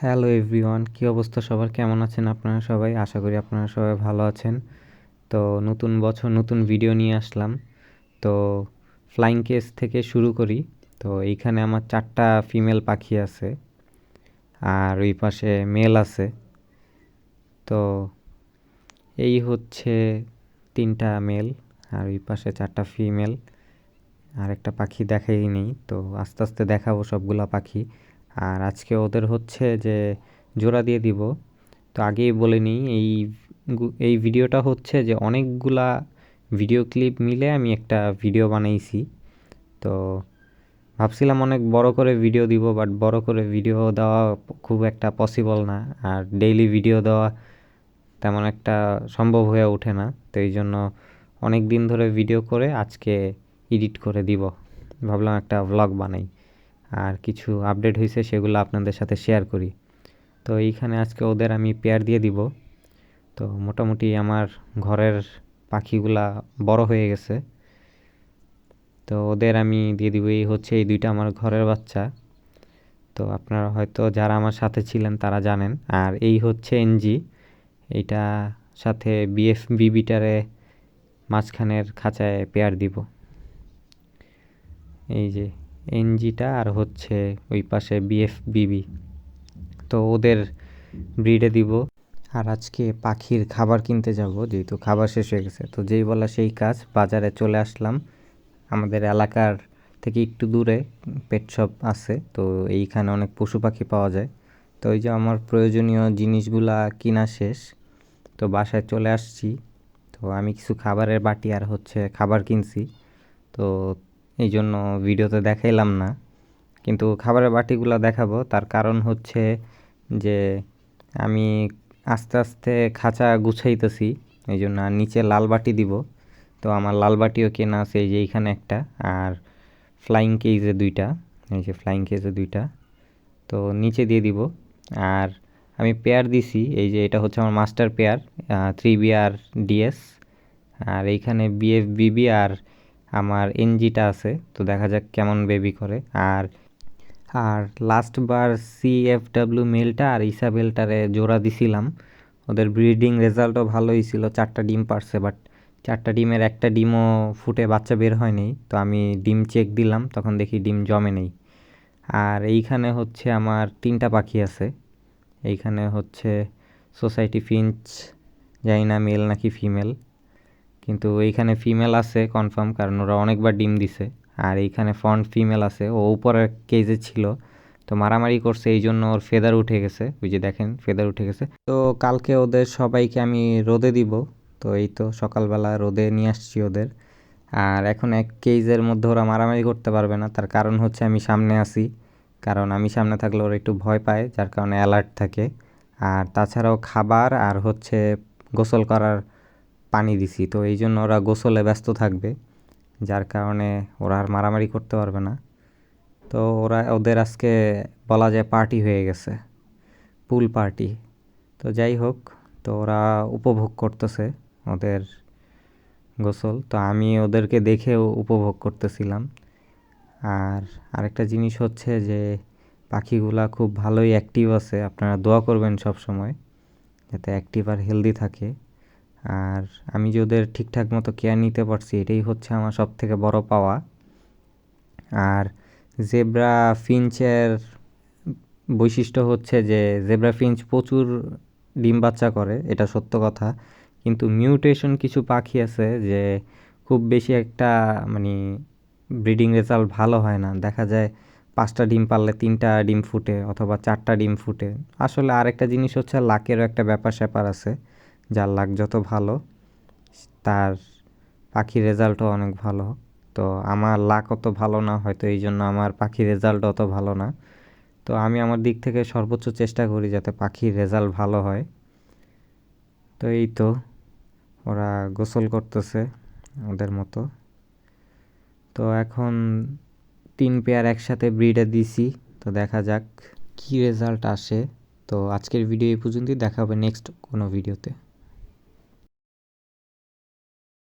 Hello everyone কী অবস্থা সবার? কেমন আছেন আপনারা সবাই? আশা করি আপনারা সবাই ভালো আছেন। তো নতুন বছর, নতুন ভিডিও নিয়ে আসলাম। তো ফ্লাইং কেস থেকে শুরু করি। তো এইখানে আমার চারটা ফিমেল পাখি আছে। আর ওই পাশে মেল আছে। তো এই হচ্ছে তিনটা মেল আর ওই পাশে চারটা ফিমেল আর একটা পাখি দেখাই নেই। তো আস্তে আস্তে দেখাবো সবগুলা পাখি। আর আজকে ওদের হচ্ছে যে জোড়া দিয়ে দিব। তো আগেই বলে নিই, এই এই ভিডিওটা হচ্ছে যে অনেকগুলা ভিডিও ক্লিপ মিলে আমি একটা ভিডিও বানাইছি। তো ভাবছিলাম অনেক বড় করে ভিডিও দিব, বাট বড় করে ভিডিও দেওয়া খুব একটা পসিবল না। আর ডেইলি ভিডিও দেওয়া তেমন একটা সম্ভব হয়ে ওঠে না। তো এই জন্য অনেক দিন ধরে ভিডিও করে আজকে এডিট করে দিব। ভাবলাম একটা ভ্লগ বানাই। আর কিছু আপডেট হয়েছে সেগুলো আপনাদের সাথে শেয়ার করি। তো এইখানে আজকে ওদের আমি পেয়ার দিয়ে দিব। তো মোটামুটি আমার ঘরের পাখিগুলা বড় হয়ে গেছে। তো ওদের আমি দিয়ে দিব, এই হচ্ছে এই দুইটা আমার ঘরের বাচ্চা। তো আপনারা হয়তো যারা আমার সাথে ছিলেন তারা জানেন। আর এই হচ্ছে এনজি এইটা সাথে বিএফ বিবিটারে মাঝখানের খাঁচায় পেয়ার দিব। এই যে এনজিটা আর হচ্ছে ওই পাশে বিএফ বিবি তো ওদের ব্রিডে দিব। আর আজকে পাখির খাবার কিনতে যাব, যেহেতু খাবার শেষ হয়ে গেছে। তো যেই বলা সেই কাজ, বাজারে চলে আসলাম। আমাদের এলাকার থেকে একটু দূরে পেট শপ আছে, তো এইখানে অনেক পশু পাখি পাওয়া যায়। তো ওই যে আমার প্রয়োজনীয় জিনিসগুলা কিনা শেষ। তো বাসায় চলে আসছি। তো আমি কিছু খাবারের বাটি আর হচ্ছে খাবার কিনছি। তো এই জন্য ভিডিওতে দেখাইলাম না। কিন্তু খাবারের বাটিগুলো দেখাবো। তার কারণ হচ্ছে যে আমি আস্তে আস্তে খাঁচা গুছাইতেছি এই জন্য আর নিচে লাল বাটি দিব। তো আমার লাল বাটিও কেনা আছে এই যে এইখানে একটা, আর ফ্লাইং কেজে দুইটা, এই যে ফ্লাইং কেজে দুইটা। তো নিচে দিয়ে দিব। আর আমি পেয়ার দিছি, এই যে এটা হচ্ছে আমার master pair three B R DS. আর এইখানে বিএফ বিবি আর আমার এনজিটা আছে, তো দেখা যাক কেমন বেবি করে। আর আর লাস্ট বার সিএফডাব্লিউ মেলটা আর ইসাবেলটারে জোড়া দিছিলাম। ওদের ব্রিডিং রেজাল্টও ভালোই ছিল, চারটা ডিম পারছে বাট চারটা ডিমের একটা ডিমও ফুটে বাচ্চা বের হয়নি, তো আমি ডিম চেক দিলাম, তখন দেখি ডিম জমে নেই। আর এইখানে হচ্ছে আমার তিনটা পাখি আছে। এইখানে হচ্ছে সোসাইটি ফিঞ্চ জানি না মেল নাকি ফিমেল কিন্তু এইখানে ফিমেল আছে কনফার্ম কারণ ওরা অনেকবার ডিম দিছে। আর এইখানে ফন্ট ফিমেল আছে, ও উপরের কেজে ছিল। তো মারামারি করছে এই জন্য ওর ফেদার উঠে গেছে। ওই যে দেখেন ফেদার উঠে গেছে। তো কালকে ওদের সবাইকে আমি রোদে দিব। তো এই তো সকালবেলা রোদে নিয়ে আসছি ওদের। আর এখন এক কেজের মধ্যে ওরা মারামারি করতে পারবে না। তার কারণ হচ্ছে আমি সামনে আসি কারণ আমি সামনে থাকলে ওরা একটু ভয় পায়, যার কারণে অ্যালার্ট থাকে। আর তাছাড়াও খাবার আর হচ্ছে গোসল করার পানি দিছি। তো এই জন্য ওরা গোসলে ব্যস্ত থাকবে, যার কারণে ওরা আর মারামারি করতে পারবে না। তো ওরা, ওদের আজকে বলা যায় পার্টি হয়ে গেছে পুল পার্টি তো যাই হোক, তো ওরা উপভোগ করতেছে ওদের গোসল। তো আমি ওদেরকে দেখেও উপভোগ করতেছিলাম। আর আরেকটা জিনিস হচ্ছে যে, পাখিগুলা খুব ভালোই অ্যাক্টিভ আছে। আপনারা দোয়া করবেন সব সময় যাতে অ্যাক্টিভ আর হেলদি থাকে। আর আমি যে ওদের ঠিকঠাক মতো কেয়ার নিতে পারছি, এটাই হচ্ছে আমার সব থেকে বড় পাওয়া। আর জেব্রা ফিঞ্চের বৈশিষ্ট্য হচ্ছে যে জেব্রা ফিঞ্চ প্রচুর ডিম বাচ্চা করে, এটা সত্য কথা। কিন্তু মিউটেশন কিছু পাখি আছে যে, খুব বেশি একটা মানে ব্রিডিং রেজাল্ট ভালো হয় না। দেখা যায় পাঁচটা ডিম পারলে তিনটা ডিম ফুটে অথবা চারটা ডিম ফুটে। আসলে আরেকটা জিনিস হচ্ছে লাকেরও একটা ব্যাপার স্যাপার আছে। যার লাক যত ভালো, তার পাখির রেজাল্টও অনেক ভালো। তো আমার লাক অত ভালো না, হয়তো এই জন্য আমার পাখির রেজাল্ট অত ভালো না। তো আমি আমার দিক থেকে সর্বোচ্চ চেষ্টা করি যাতে পাখির রেজাল্ট ভালো হয়। তো এই তো, ওরা গোসল করতেছে ওদের মতো। তো এখন তিন পেয়ার একসাথে ব্রিডে দিছি, তো দেখা যাক কী রেজাল্ট আসে। তো আজকের ভিডিও এই পর্যন্তই, দেখা হবে নেক্সট কোনো ভিডিওতে